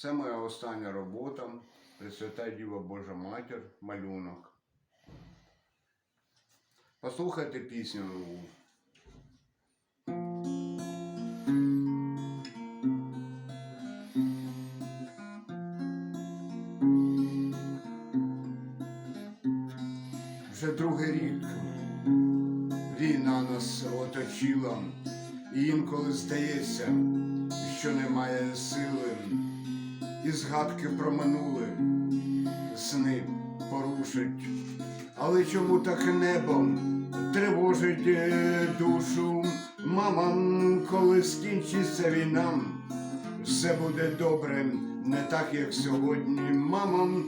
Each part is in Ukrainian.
Це моя остання робота. Пресвята Діва Божа Матір, малюнок. Послухайте пісню нову. Вже другий рік війна нас оточила, і інколи здається, що немає сили, і згадки про минуле, сни порушить. Але чому так небо тривожить е, душу? Мама, коли скінчиться війна, все буде добре, не так, як сьогодні. Мамо,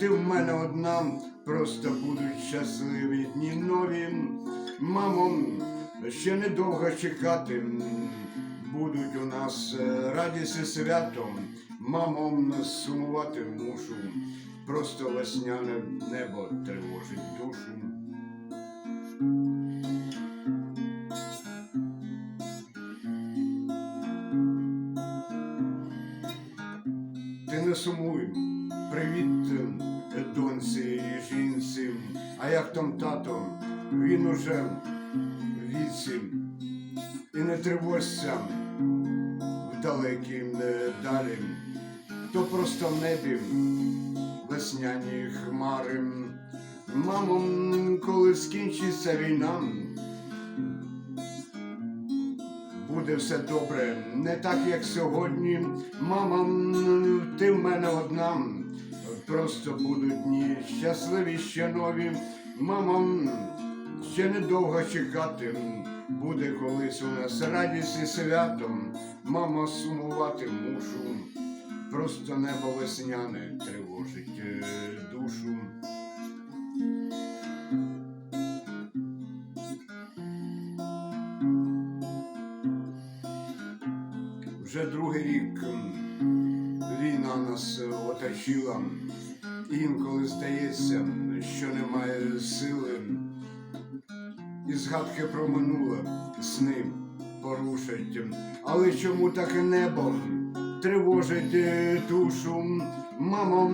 ти в мене одна, просто будуть щасливі дні нові. Мамо, ще недовго чекати. Будуть у нас е, радість і свято. Мамо, сумувати мушу. Просто весняне небо тривожить душу. Ти не сумуй, привіт е, доньці і жінці, а як там тато, він уже віці, і не тривожся в далекім е, далі, то просто в небі весняні хмари. Мамо, коли скінчиться війна, буде все добре, не так, як сьогодні. Мама, ти в мене одна. Просто будуть дні щасливі ще нові. Мама, ще недовго чекати. Буде колись у нас радість і свято. Мама, сумувати мушу. Просто небо весняне тривожить е, душу. Вже другий рік війна нас оточила. Інколи здається, що немає сили. І згадки про минуле сни порушать. Але чому таке небо тривожить е, душу? Мамо,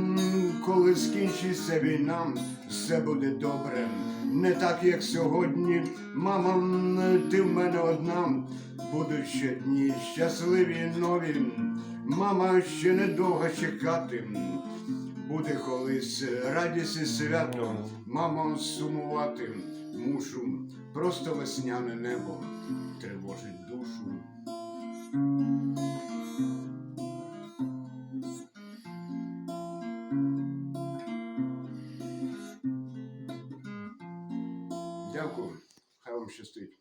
коли скінчиться війна, все буде добре. Не так, як сьогодні. Мама, ти в мене одна. Будуть ще дні щасливі нові. Мама, ще недовго чекати. Буде колись радість і свято. Мамо, сумувати мушу. Просто весняне небо тривожить душу. Дякую. Хай вам щастить.